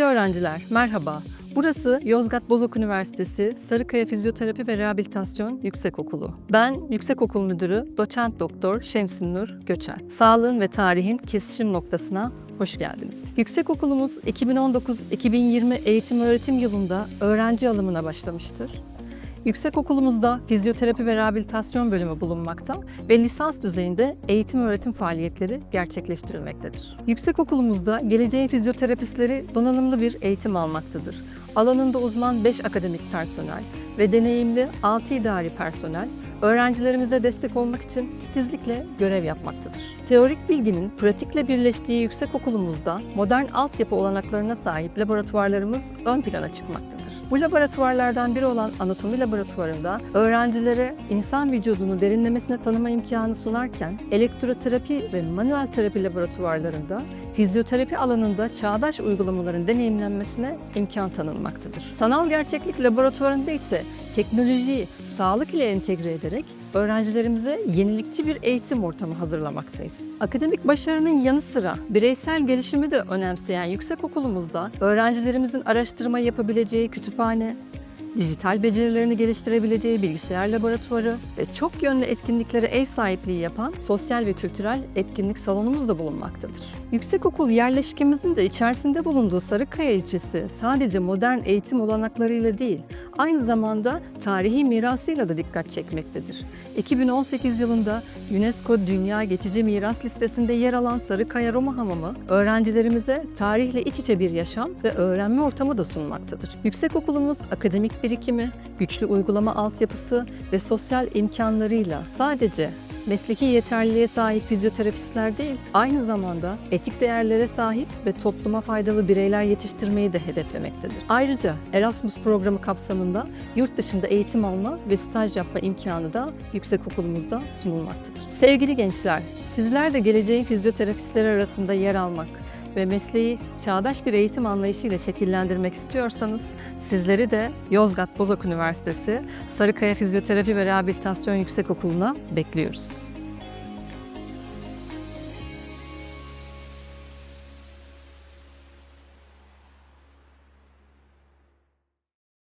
öğrenciler, merhaba. Burası Yozgat Bozok Üniversitesi Sarıkaya Fizyoterapi ve Rehabilitasyon Yüksekokulu. Ben Yüksekokul Müdürü Doçent Doktor Şemsin Nur Göçer. Sağlığın ve tarihin kesişim noktasına hoş geldiniz. Yüksekokulumuz 2019-2020 eğitim öğretim yılında öğrenci alımına başlamıştır. Yüksekokulumuzda fizyoterapi ve rehabilitasyon bölümü bulunmakta ve lisans düzeyinde eğitim öğretim faaliyetleri gerçekleştirilmektedir. Yüksekokulumuzda geleceğin fizyoterapistleri donanımlı bir eğitim almaktadır. Alanında uzman 5 akademik personel ve deneyimli 6 idari personel öğrencilerimize destek olmak için titizlikle görev yapmaktadır. Teorik bilginin pratikle birleştiği yüksekokulumuzda modern altyapı olanaklarına sahip laboratuvarlarımız ön plana çıkmaktadır. Bu laboratuvarlardan biri olan anatomi laboratuvarında öğrencilere insan vücudunu derinlemesine tanıma imkanı sunarken elektroterapi ve manuel terapi laboratuvarlarında fizyoterapi alanında çağdaş uygulamaların deneyimlenmesine imkan tanınmaktadır. Sanal gerçeklik laboratuvarında ise teknolojiyi sağlık ile entegre ederek öğrencilerimize yenilikçi bir eğitim ortamı hazırlamaktayız. Akademik başarının yanı sıra bireysel gelişimi de önemseyen yüksekokulumuzda öğrencilerimizin araştırma yapabileceği kütüphane, dijital becerilerini geliştirebileceği bilgisayar laboratuvarı ve çok yönlü etkinliklere ev sahipliği yapan sosyal ve kültürel etkinlik salonumuz da bulunmaktadır. Yüksekokul yerleşkemizin de içerisinde bulunduğu Sarıkaya ilçesi sadece modern eğitim olanaklarıyla değil, aynı zamanda tarihi mirasıyla da dikkat çekmektedir. 2018 yılında UNESCO Dünya Geçici Miras listesinde yer alan Sarıkaya Roma Hamamı, öğrencilerimize tarihle iç içe bir yaşam ve öğrenme ortamı da sunmaktadır. Yüksekokulumuz akademik birikimi, güçlü uygulama altyapısı ve sosyal imkanlarıyla sadece mesleki yeterliliğe sahip fizyoterapistler değil, aynı zamanda etik değerlere sahip ve topluma faydalı bireyler yetiştirmeyi de hedeflemektedir. Ayrıca Erasmus programı kapsamında yurt dışında eğitim alma ve staj yapma imkanı da yüksekokulumuzda sunulmaktadır. Sevgili gençler, sizler de geleceğin fizyoterapistleri arasında yer almak, ve mesleği çağdaş bir eğitim anlayışıyla şekillendirmek istiyorsanız sizleri de Yozgat Bozok Üniversitesi Sarıkaya Fizyoterapi ve Rehabilitasyon Yüksekokulu'na bekliyoruz.